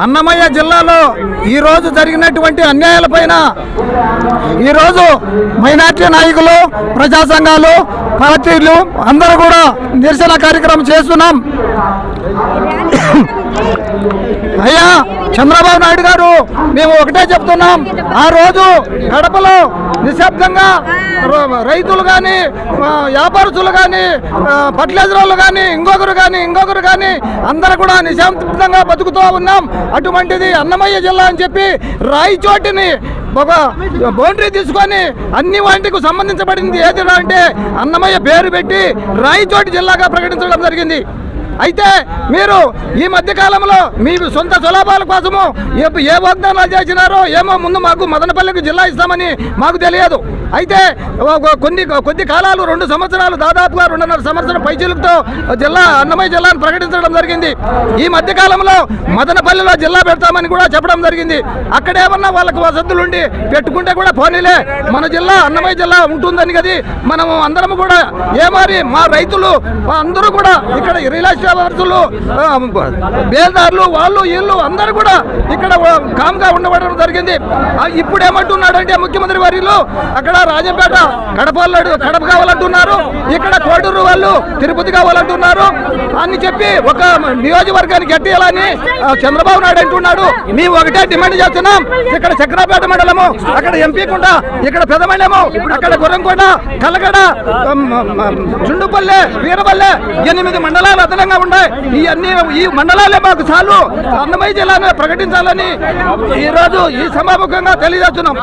అన్నమయ్య జిల్లాలో ఈరోజు జరిగినటువంటి అన్యాయాలపైన ఈరోజు మైనార్టీ నాయకులు ప్రజా సంఘాలు పార్టీలు అందరూ కూడా నిరసన కార్యక్రమం చేస్తున్నాం. అయ్యా చంద్రబాబు నాయుడు గారు మేము ఒకటే చెప్తున్నాం. ఆ రోజు కడపలో నిశ్శబ్దంగా రైతులు కానీ వ్యాపారస్తులు కానీ ఫర్టిలైజర్లు కానీ ఇంకొకరు కానీ ఇంకొకరు కానీ అందరూ కూడా నిశాంతంగా బతుకుతూ ఉన్నాం. అటువంటిది అన్నమయ్య జిల్లా అని చెప్పి రాయిచోటిని ఒక బౌండరీ తీసుకొని అన్ని వాటికి సంబంధించబడింది ఏది అంటే అన్నమయ్య పేరు పెట్టి రాయిచోటి జిల్లాగా ప్రకటించడం జరిగింది. అయితే మీరు ఈ మధ్య కాలంలో మీ సొంత సులభాల కోసము ఏ వాగ్దానాలు చేసినారో ఏమో ముందు మాకు మదనపల్లికి జిల్లా ఇస్తామని మాకు తెలియదు. అయితే కొన్ని కొద్ది కాలాలు రెండు సంవత్సరాలు దాదాపుగా రెండున్నర సంవత్సరం పైచీలతో జిల్లా అన్నమయ్య జిల్లాను ప్రకటించడం జరిగింది. ఈ మధ్య కాలంలో మదనపల్లిలో జిల్లా పెడతామని కూడా చెప్పడం జరిగింది. అక్కడ ఏమన్నా వాళ్ళకి వసతులుండి పెట్టుకుంటే కూడా పోనీలే మన జిల్లా అన్నమయ్య జిల్లా ఉంటుందని కది మనము అందరం కూడా ఏమారి మా రైతులు అందరూ కూడా ఇక్కడ రియల్ ఎస్టేట్ బేల్దారులు వాళ్ళు వీళ్ళు అందరూ కూడా ఇక్కడ కామ్గా ఉండబడడం జరిగింది. ఇప్పుడు ఏమంటున్నాడంటే ముఖ్యమంత్రి వారిలో అక్కడ రాజంపేట కడప కడప కావాలంటున్నారు. ఇక్కడ కోడూరు వాళ్ళు తిరుపతి కావాలంటున్నారు. అని చెప్పి ఒక నియోజకవర్గానికి ఎట్టియాలని చంద్రబాబు నాయుడు అంటున్నాడు. మేము ఒకటే డిమాండ్ చేస్తున్నాం. ఇక్కడ చక్రాపేట మండలము అక్కడ ఎంపీకుంట ఇక్కడ పెదమండము అక్కడ గుర్రంకొండ కలగడ జుండుపల్లె చుండుపల్లె వీరపల్లె ఎనిమిది మండలాలు అదనంగా ఉన్నాయి. ఈ అన్ని ఈ మండలాలే మాకు చాలు. అన్నమయ్య జిల్లాను ప్రకటించాలని ఈ ఈ సమాముఖంగా తెలియజేస్తున్నాం.